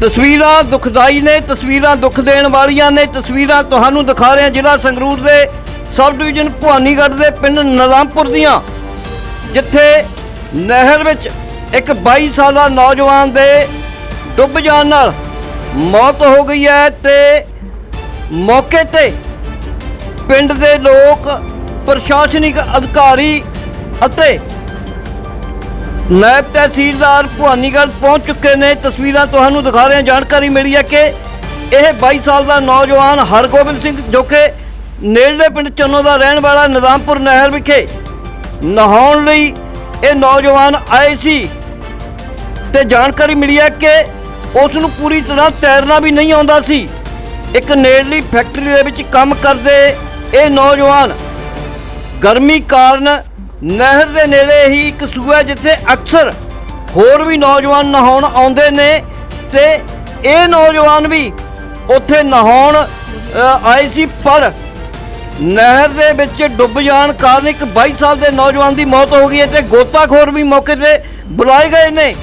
ਤਸਵੀਰਾਂ ਦੁਖਦਾਈ ਨੇ, ਤਸਵੀਰਾਂ ਦੁੱਖ ਦੇਣ ਵਾਲੀਆਂ ਨੇ, ਤਸਵੀਰਾਂ ਤੁਹਾਨੂੰ ਦਿਖਾ ਰਹੇ ਹਾਂ ਜ਼ਿਲ੍ਹਾ ਸੰਗਰੂਰ ਦੇ ਸਬ ਡਿਵੀਜ਼ਨ ਭਵਾਨੀਗੜ੍ਹ ਦੇ ਪਿੰਡ ਨਲਾਮਪੁਰ ਦੀਆਂ, ਜਿੱਥੇ ਨਹਿਰ ਵਿੱਚ ਇੱਕ 22 ਸਾਲਾ ਨੌਜਵਾਨ ਦੇ ਡੁੱਬ ਜਾਣ ਨਾਲ ਮੌਤ ਹੋ ਗਈ ਹੈ ਤੇ ਮੌਕੇ ਤੇ ਪਿੰਡ ਦੇ ਲੋਕ, ਪ੍ਰਸ਼ਾਸਨਿਕ ਅਧਿਕਾਰੀ ਅਤੇ ਨਾਇਬ ਤਹਿਸੀਲਦਾਰ ਭਵਾਨੀਗੜ੍ਹ ਪਹੁੰਚ ਚੁੱਕੇ ਨੇ। ਤਸਵੀਰਾਂ ਤੁਹਾਨੂੰ ਦਿਖਾ ਰਹੇ ਹਾਂ। ਜਾਣਕਾਰੀ ਮਿਲੀ ਹੈ ਕਿ ਇਹ 22 ਸਾਲ ਦਾ ਨੌਜਵਾਨ ਹਰਗੋਬਿੰਦ ਸਿੰਘ ਜੋ ਕਿ ਨੇੜਲੇ ਪਿੰਡ ਚੰਨੋ ਦਾ ਰਹਿਣ ਵਾਲਾ, ਨਿਜ਼ਾਮਪੁਰ ਨਹਿਰ ਵਿਖੇ ਨਹਾਉਣ ਲਈ ਇਹ ਨੌਜਵਾਨ ਆਏ ਸੀ। ਤੇ ਜਾਣਕਾਰੀ ਮਿਲੀ ਹੈ ਕਿ ਉਸ ਨੂੰ ਪੂਰੀ ਤਰ੍ਹਾਂ ਤੈਰਨਾ ਵੀ ਨਹੀਂ ਆਉਂਦਾ ਸੀ। ਇੱਕ ਨੇੜਲੀ ਫੈਕਟਰੀ ਦੇ ਵਿੱਚ ਕੰਮ ਕਰਦੇ ਇਹ ਨੌਜਵਾਨ ਗਰਮੀ ਕਾਰਨ ਨਹਿਰ ਦੇ ਨੇੜੇ ਹੀ ਇੱਕ ਸੂਆ ਜਿੱਥੇ ਅਕਸਰ ਹੋਰ ਵੀ ਨੌਜਵਾਨ ਨਹਾਉਣ ਆਉਂਦੇ ਨੇ ਤੇ ਇਹ ਨੌਜਵਾਨ ਵੀ ਉੱਥੇ ਨਹਾਉਣ ਆਏ ਸੀ, ਪਰ ਨਹਿਰ ਦੇ ਵਿੱਚ ਡੁੱਬ ਜਾਣ ਕਾਰਨ ਇੱਕ 22 ਸਾਲ ਦੇ ਨੌਜਵਾਨ ਦੀ ਮੌਤ ਹੋ ਗਈ ਹੈ ਤੇ ਗੋਤਾਖੋਰ ਵੀ ਮੌਕੇ ਤੇ ਬੁਲਾਏ ਗਏ ਨੇ।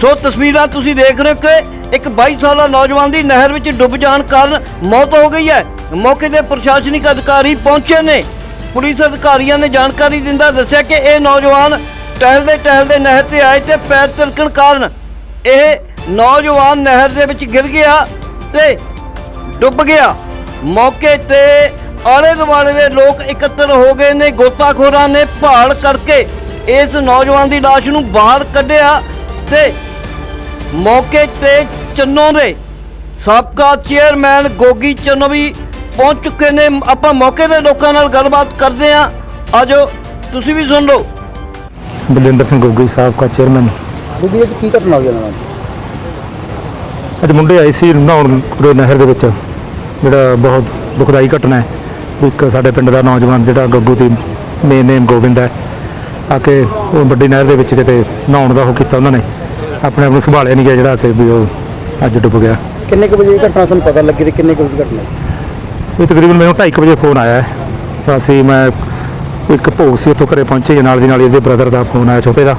ਸੋ ਤਸਵੀਰਾਂ ਤੁਸੀਂ ਦੇਖ ਰਹੇ ਹੋ ਕਿ ਇੱਕ 22 ਸਾਲਾ ਨੌਜਵਾਨ ਦੀ ਨਹਿਰ ਵਿੱਚ ਡੁੱਬ ਜਾਣ ਕਾਰਨ ਮੌਤ ਹੋ ਗਈ ਹੈ। ਮੌਕੇ ਤੇ ਪ੍ਰਸ਼ਾਸਨਿਕ ਅਧਿਕਾਰੀ ਪਹੁੰਚੇ ਨੇ। ਪੁਲਿਸ ਅਧਿਕਾਰੀਆਂ ਨੇ ਜਾਣਕਾਰੀ ਦਿੰਦਾ ਦੱਸਿਆ ਕਿ ਇਹ ਨੌਜਵਾਨ ਟਹਿਲਦੇ ਟਹਿਲਦੇ ਨਹਿਰ ਤੇ ਆਏ ਤੇ ਪੈਰ ਤਿਲਕਣ ਕਾਰਨ ਇਹ ਨੌਜਵਾਨ ਨਹਿਰ ਦੇ ਵਿੱਚ ਗਿਰ ਗਿਆ ਤੇ ਡੁੱਬ ਗਿਆ। ਮੌਕੇ ਤੇ ਆਲੇ ਦੁਆਲੇ ਦੇ ਲੋਕ ਇਕੱਤਰ ਹੋ ਗਏ ਨੇ। ਗੋਤਾਖੋਰਾਂ ਨੇ ਭਾਲ ਕਰਕੇ ਇਸ ਨੌਜਵਾਨ ਦੀ ਲਾਸ਼ ਨੂੰ ਬਾਹਰ ਕੱਢਿਆ ਤੇ ਮੌਕੇ ਤੇ ਚੰਨੋ ਦੇ ਸਾਬਕਾ ਚੇਅਰਮੈਨ ਗੋਗੀ ਚੰਨੋ ਵੀ ਪਹੁੰਚ ਚੁੱਕੇ ਨੇ। ਆਪਾਂ ਮੌਕੇ ਦੇ ਲੋਕਾਂ ਨਾਲ ਗੱਲਬਾਤ ਕਰਦੇ ਹਾਂ। ਆਜੋ ਤੁਸੀਂ ਵੀ ਸੁਣ ਲਓ। ਬਲਵਿੰਦਰ ਸਿੰਘ ਗੋਗੀ ਸਾਹਿਬ ਦਾ ਚੇਅਰਮੈਨ ਦੁੱਗੀ ਵਿੱਚ ਕੀ ਘਟਨਾ ਹੋਈ ਉਹਨਾਂ ਨਾਲ? ਅੱਜ ਮੁੰਡੇ ਆਏ ਸੀ ਨਹਾਉਣ ਪੂਰੇ ਨਹਿਰ ਦੇ ਵਿੱਚ। ਜਿਹੜਾ ਬਹੁਤ ਦੁਖਦਾਈ ਘਟਨਾ ਹੈ। ਵੀ ਇੱਕ ਸਾਡੇ ਪਿੰਡ ਦਾ ਨੌਜਵਾਨ ਜਿਹੜਾ ਗੱਗੂ ਦੀ ਮੇਨ ਨੇਮ ਗੋਬਿੰਦ ਹੈ। ਆ ਕੇ ਉਹ ਵੱਡੀ ਨਹਿਰ ਦੇ ਵਿੱਚ ਕਿਤੇ ਨਹਾਉਣ ਦਾ ਉਹ ਕੀਤਾ ਉਹਨਾਂ ਨੇ। ਆਪਣੇ ਆਪ ਨੂੰ ਸੰਭਾਲਿਆ ਨਹੀਂ ਗਿਆ ਜਿਹੜਾ ਕਿ ਵੀ ਉਹ ਅੱਜ ਡੁੱਬ ਗਿਆ। ਕਿੰਨੇ ਕੁ ਵਜੇ ਇਹ ਘਟਨਾ ਤੁਹਾਨੂੰ ਪਤਾ ਲੱਗੀ ਤੇ ਕਿੰਨੇ ਕੁ ਵਜੇ ਘਟਨਾ? ਇਹ ਤਕਰੀਬਨ ਮੈਨੂੰ 2:30 ਵਜੇ ਫੋਨ ਆਇਆ ਹੈ। ਤਾਂ ਅਸੀਂ ਮੈਂ ਇੱਕ ਭੋਗ ਸੀ ਉੱਥੋਂ ਘਰੇ ਪਹੁੰਚੇ ਨਾਲ ਦੀ ਨਾਲ ਇਹਦੇ ਬ੍ਰਦਰ ਦਾ ਫੋਨ ਆਇਆ ਛੋਟੇ ਦਾ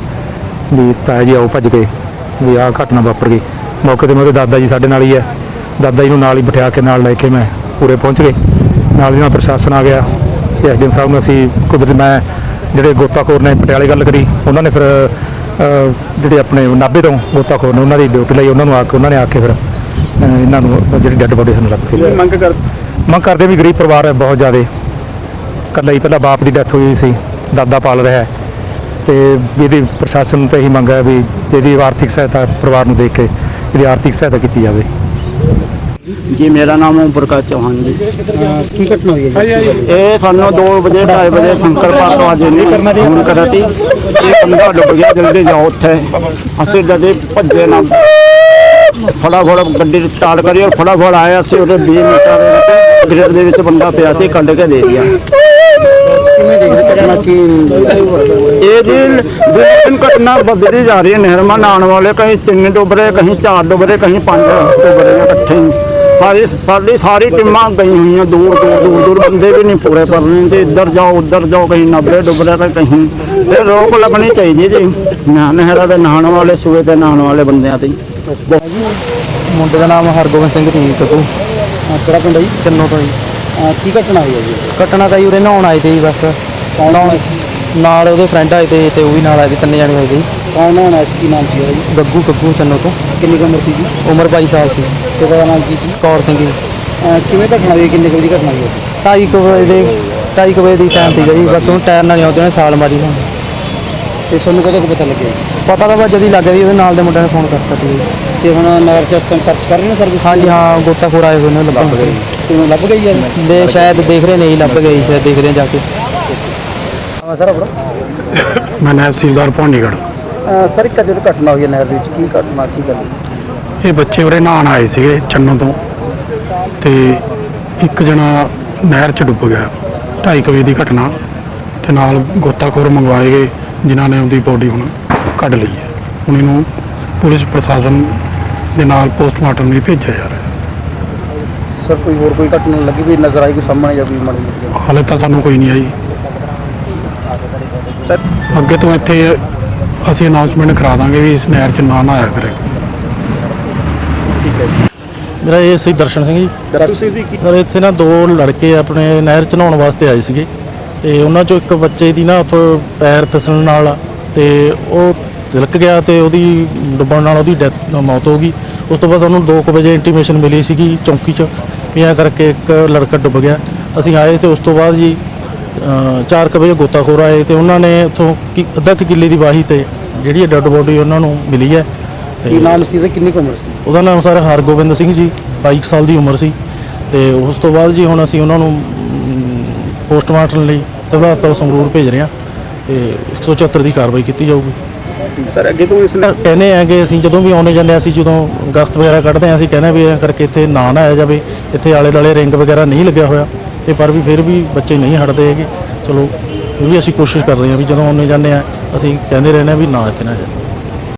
ਵੀ ਤਾਇਆ ਜੀ ਆਓ ਭੱਜ ਕੇ ਵੀ ਆਹ ਘਟਨਾ ਵਾਪਰ ਗਈ। ਮੌਕੇ ਤੇ ਮੇਰੇ ਦਾਦਾ ਜੀ ਸਾਡੇ ਨਾਲ ਹੀ ਹੈ। ਦਾਦਾ ਜੀ ਨੂੰ ਨਾਲ ਹੀ ਬਿਠਾ ਕੇ ਨਾਲ ਲੈ ਕੇ ਮੈਂ ਪੂਰੇ ਪਹੁੰਚ ਗਏ। ਨਾਲ ਦੀ ਨਾਲ ਪ੍ਰਸ਼ਾਸਨ ਆ ਗਿਆ। ਤੇ ਐਸਡੀਐਮ ਸਾਹਿਬ ਨੂੰ ਅਸੀਂ ਕੁਦਰਤ ਮੈਂ ਜਿਹੜੇ ਗੋਤਾਖੋਰ ਨੇ ਪਟਿਆਲੇ ਗੱਲ ਕਰੀ ਉਹਨਾਂ ਨੇ ਫਿਰ ਜਿਹੜੇ ਆਪਣੇ ਨਾਭੇ ਤੋਂ ਗੋਤਾਖੋਰ ਨੇ ਉਹਨਾਂ ਦੀ ਡਿਊਟੀ ਲਈ ਉਹਨਾਂ ਨੂੰ ਆ ਕੇ ਉਹਨਾਂ ਨੇ ਆ ਕੇ ਫਿਰ ਇਹਨਾਂ ਨੂੰ ਜਿਹੜੀ ਡੈੱਡ ਬੋਡੀ ਸਾਨੂੰ ਲੱਭ ਕੇ ਮੰਗ ਕਰ ਮੰਗ ਕਰਦੇ ਵੀ ਗਰੀਬ ਪਰਿਵਾਰ ਹੈ ਬਹੁਤ ਜ਼ਿਆਦੇ। ਇਕੱਲਾ ਹੀ ਪਹਿਲਾਂ ਬਾਪ ਦੀ ਡੈਥ ਹੋਈ ਸੀ ਦਾਦਾ ਪਾਲ ਰਿਹਾ ਹੈ। ਤੇ ਵੀ ਇਹਦੀ ਪ੍ਰਸ਼ਾਸਨ ਤੋਂ ਇਹੀ ਮੰਗ ਹੈ ਵੀ ਜਿਹਦੀ ਆਰਥਿਕ ਸਹਾਇਤਾ ਪਰਿਵਾਰ ਨੂੰ ਦੇਖ ਕੇ ਇਹਦੀ ਆਰਥਿਕ ਸਹਾਇਤਾ ਕੀਤੀ ਜਾਵੇ। ਜੀ ਮੇਰਾ ਨਾਮ ਓਮ ਪ੍ਰਕਾਸ਼ ਚੌਹਾਨ ਜੀ। ਕੀ ਘਟਨਾ ਹੋਈ ਹੈ ਜੀ? ਇਹ ਸਾਨੂੰ 2 ਵਜੇ 2:30 ਵਜੇ ਸ਼ੰਕਰ ਪਾਰ ਤੋਂ ਅੱਜ ਨਹੀਂ ਫੋਨ ਕਰਾ ਤੀ ਇਹ ਬੰਦਾ ਡੁੱਬ ਗਿਆ ਜਲਦੀ ਜਾਓ ਉੱਥੇ। ਅਸੀਂ ਜਦੇ ਭੱਜੇ ਨਾ ਫਟਾਫਟ ਗੱਡੀ ਸਟਾਰਟ ਕਰੀ ਔਰ ਫਟਾਫਟ ਆਏ ਅਸੀਂ ਉਹਦੇ 20 ਮੀਟਰ ਦੇ ਗ੍ਰਿਡ ਦੇ ਵਿੱਚ ਬੰਦਾ ਪਿਆ ਸੀ ਕੱਢ ਕੇ ਦੇ ਕੀ ਇਹ ਜੀ ਦਿਨ ਘਟਨਾ ਵੱਧਦੀ ਜਾ ਰਹੀ ਹੈ। ਨਹਿਰਮਾ ਨਾਣ ਵਾਲੇ ਕਹੀਂ ਤਿੰਨ ਡੁੱਬ ਰਹੇ ਕਹੀਂ ਚਾਰ ਡੁੱਬ ਰਹੇ ਕਹੀਂ ਪੰਜ ਡੁੱਬ ਰਹੇ ਆ ਇਕੱਠੇ ਸਾਰੀ ਸਾਡੀ ਸਾਰੀ ਟੀਮਾਂ ਗਈ ਹੋਈਆਂ ਦੂਰ ਦੂਰ ਦੂਰ ਦੂਰ। ਬੰਦੇ ਵੀ ਨਹੀਂ ਪੂਰੇ ਰਹੇ ਤੇ ਇੱਧਰ ਜਾਓ ਉੱਧਰ ਜਾਓ ਕਹੀਂ 90 ਡੁੱਬ ਰਿਹਾ ਤਾਂ ਕਹੀਂ। ਇਹ ਰੋਕ ਲੱਗਣੀ ਚਾਹੀਦੀ ਜੀ। ਨਾ- ਨਹਿਰਾਂ ਦੇ ਨਹਾਉਣ ਵਾਲੇ ਸੂਏ ਤੇ ਨਹਾਉਣ ਵਾਲੇ ਬੰਦਿਆਂ ਤੇ। ਮੁੰਡੇ ਦਾ ਨਾਮ ਹਰਗੋਬਿੰਦ ਸਿੰਘ ਸੀ ਕੱਟੂ ਕਿਹੜਾ ਪਿੰਡ ਹੈ ਜੀ? ਚੰਨੋ ਤੋਂ ਜੀ। ਕੀ ਘਟਨਾ ਹੋਈ ਹੈ ਜੀ? ਕੱਟਣਾ ਤਾਂ ਜੀ ਉਰੇ ਨਹਾਉਣ ਆਏ ਤੇ ਜੀ ਬਸ। ਨਹਾਉਣ ਨਾਲ ਉਹਦੇ ਫਰੈਂਡ ਆਏ ਤੇ ਤੇ ਉਹ ਵੀ ਨਾਲ ਆਏ ਤੇ ਤਿੰਨ ਜਣੇ ਹੋਏ ਤੇ। ਜੀ ਕੌਣ ਹੋਣਾ ਸੀ ਕੀ ਨਾਮ ਸੀ ਉਹਦਾ ਜੀ? ਗੱਗੂ ਗੱਗੂ ਚੰਨੋ ਤੋਂ। ਕਿੰਨੀ ਕੁ ਉਮਰ ਸੀ ਜੀ? ਉਮਰ 22 ਸਾਲ ਸੀ। ਤੇ ਉਹਦਾ ਨਾਮ ਕੀ ਸੀ? ਕੌਰ ਸਿੰਘ ਜੀ। ਅਹ ਕਿਵੇਂ ਘਟਨਾ ਹੋਈ? ਕਿੰਨੇ ਕੁ ਵਜੇ ਘਟਨਾ ਹੋਈ ਹੈ? ਢਾਈ ਕੁ ਵਜੇ ਦੇ ਢਾਈ ਕੁ ਵਜੇ ਦੀ ਟਾਈਮ ਸੀਗਾ ਜੀ। ਬਸ ਉਹਨੂੰ ਟਾਇਰ ਨਾਲ ਨਹੀਂ ਆਉਂਦੇ ਉਹਨੇ ਸਾਲ ਮਾਰੀ ਹੁਣ ਤੇ ਤੁਹਾਨੂੰ ਕਦੋਂ ਕੁ ਪਤਾ ਲੱਗਿਆ ਜੀ? ਪਤਾ ਤਾਂ ਬਸ ਜਦ ਹੀ ਲੱਗ ਗਈ ਉਹਦੇ ਨਾਲ ਦੇ ਮੁੰਡਿਆਂ ਨੇ ਫੋਨ ਕਰਤਾ ਸੀ ਜੀ। ਤੇ ਹੁਣ ਨਗਰ ਚ ਇਸ ਟਾਈਮ ਸਰਚ ਕਰ ਰਹੇ ਨੇ ਸਰਵਿਸ ਹਾਂਜੀ ਹਾਂ ਗੋਤਾਖੋਰ ਆਏ ਹੋਏ ਨੇ ਲੱਭ ਗਏ ਕਿਵੇਂ ਲੱਭ ਗਈ ਹੈ ਦੇ ਸ਼ਾਇਦ ਦੇਖ ਰਹੇ ਨਹੀਂ ਲੱਭ ਗਏ ਸ਼ਾਇਦ ਦੇਖਦੇ ਹਾਂ ਜਾ ਕੇ। ਹਾਂ ਸਰ ਆਪਣਾ। ਮੈਂ ਨਾਇਬ ਭਵਾਨੀਗੜ੍ਹ। ਅਹ ਸਰ ਇੱਕ ਜਦੋਂ ਘਟਨਾ ਹੋਈ ਹੈ ਨਹਿਰ ਦੇ ਵਿੱਚ ਕੀ ਘਟਨਾ ਕੀ ਗੱਲ? ਇਹ ਬੱਚੇ ਉਰੇ ਨਹਾਉਣ ਆਏ ਸੀਗੇ ਚੰਨੋ ਤੋਂ ਤੇ ਇੱਕ ਜਣਾ ਨਹਿਰ 'ਚ ਡੁੱਬ ਗਿਆ ਢਾਈ ਕੁ ਵਜੇ ਦੀ ਘਟਨਾ ਤੇ ਨਾਲ ਗੋਤਾਖੋਰ ਮੰਗਵਾਏ ਗਏ ਜਿਨ੍ਹਾਂ ਨੇ ਉਹਦੀ ਬੋਡੀ ਹੁਣ ਕੱਢ ਲਈ ਹੈ। ਹੁਣ ਇਹਨੂੰ ਪੁਲਿਸ ਪ੍ਰਸ਼ਾਸਨ ਦੇ ਨਾਲ ਪੋਸਟਮਾਰਟਮ ਲਈ ਭੇਜਿਆ ਜਾ ਰਿਹਾ। ਸਰ ਕੋਈ ਹੋਰ ਕੋਈ ਘਟਨਾ ਲੱਗੀ ਕੋਈ ਨਜ਼ਰ ਆਈ ਕੋਈ ਸਾਹਮਣੇ ਜਾਂ ਕੋਈ ਮਾੜੀ ਹਾਲੇ ਤਾਂ ਸਾਨੂੰ ਕੋਈ ਨਹੀਂ ਆਈ। ਸਰ ਅੱਗੇ ਤੋਂ ਇੱਥੇ ਅਸੀਂ ਅਨਾਉਂਸਮੈਂਟ ਕਰਾ ਦਾਂਗੇ ਵੀ ਇਸ ਨਹਿਰ 'ਚ ਨਾ ਨਹਾਇਆ ਕਰੇ। ਮੇਰਾ ਇਹ ਸੀ ਦਰਸ਼ਨ ਸਿੰਘ ਜੀ। ਦਰਸ਼ਨ ਸਿੰਘ ਜੀ ਸਰ ਇੱਥੇ ਨਾ ਦੋ ਲੜਕੇ ਆਪਣੇ ਨਹਿਰ ਚ ਨਹਾਉਣ ਵਾਸਤੇ ਆਏ ਸੀਗੇ। ਤੇ ਉਹਨਾਂ ਚੋਂ ਇੱਕ ਬੱਚੇ ਦੀ ਨਾ ਉੱਥੋਂ ਪੈਰ ਫਿਸਲਣ ਨਾਲ ਤੇ ਉਹ ਤਿਲਕ ਗਿਆ ਤੇ ਉਹਦੀ ਡੁੱਬਣ ਨਾਲ ਉਹਦੀ ਡੈਥ ਮੌਤ ਹੋ ਗਈ। ਉਸ ਤੋਂ ਬਾਅਦ ਸਾਨੂੰ 2 ਵਜੇ ਇੰਟੀਮੇਸ਼ਨ ਮਿਲੀ ਸੀਗੀ ਚੌਂਕੀ 'ਚ ਵੀ ਕਰਕੇ ਇੱਕ ਲੜਕਾ ਡੁੱਬ ਗਿਆ। ਅਸੀਂ ਆਏ ਤੇ ਉਸ ਤੋਂ ਬਾਅਦ ਜੀ 4 ਵਜੇ ਗੋਤਾਖੋਰ ਆਏ ਤੇ ਉਹਨਾਂ ਨੇ ਉੱਥੋਂ ਕਿ- ਅੱਧਾ ਕੁ ਕਿੱਲੇ ਦੀ ਵਾਹੀ ਤੇ ਜਿਹੜੀ ਡੈੱਡ ਬੋਡੀ ਉਹਨਾਂ ਨੂੰ ਮਿਲੀ ਹੈ। ਤੇ ਕੀ ਨਾਮ ਸੀ ਤੇ ਕਿੰਨੀ ਕੁ ਉਮਰ ਸੀ? ਉਹਦਾ ਨਾਮ ਸਰ ਹਰਗੋਬਿੰਦ ਸਿੰਘ ਜੀ 22 ਸਾਲ ਦੀ ਉਮਰ ਸੀ। ਤੇ ਉਸ ਤੋਂ ਬਾਅਦ ਜੀ ਹੁਣ ਅਸੀਂ ਉਹਨਾਂ ਨੂੰ ਪੋਸਟਮਾਰਟਮ ਲਈ ਸਿਵਲ ਹਸਪਤਾਲ ਸੰਗਰੂਰ ਭੇਜ ਰਹੇ ਹਾਂ ਤੇ 174 ਦੀ ਕਾਰਵਾਈ ਕੀਤੀ ਜਾਊਗੀ। ਸਰ ਅੱਗੇ ਤੋਂ ਇਸ ਤਾਂ ਕਹਿੰਦੇ ਆ ਕਿ ਅਸੀਂ ਜਦੋਂ ਵੀ ਆਉਣੇ ਜਾਂਦੇ ਹਾਂ ਅਸੀਂ ਜਦੋਂ ਗਸਤ ਵਗੈਰਾ ਕੱਢਦੇ ਹਾਂ ਅਸੀਂ ਕਹਿੰਦੇ ਵੀ ਇਹ ਕਰਕੇ ਇੱਥੇ ਨਾ ਨਾ ਆਇਆ ਜਾਵੇ ਇੱਥੇ ਆਲੇ ਦਾਲੇ ਰਿੰਗ ਵਗੈਰਾ ਨਹੀਂ ਲੱਗਿਆ ਹੋਇਆ। ਤੇ ਪਰ ਵੀ ਫਿਰ ਵੀ ਬੱਚੇ ਨਹੀਂ ਹਟਦੇ ਹੈਗੇ। ਚਲੋ, ਫਿਰ ਵੀ ਅਸੀਂ ਕੋਸ਼ਿਸ਼ ਕਰਦੇ ਹਾਂ ਵੀ ਜਦੋਂ ਆਉਂਦੇ ਜਾਂਦੇ ਹਾਂ, ਅਸੀਂ ਕਹਿੰਦੇ ਰਹਿੰਦੇ ਹਾਂ ਵੀ ਨਾ ਇੱਥੇ ਨਾ ਜਾਵੇ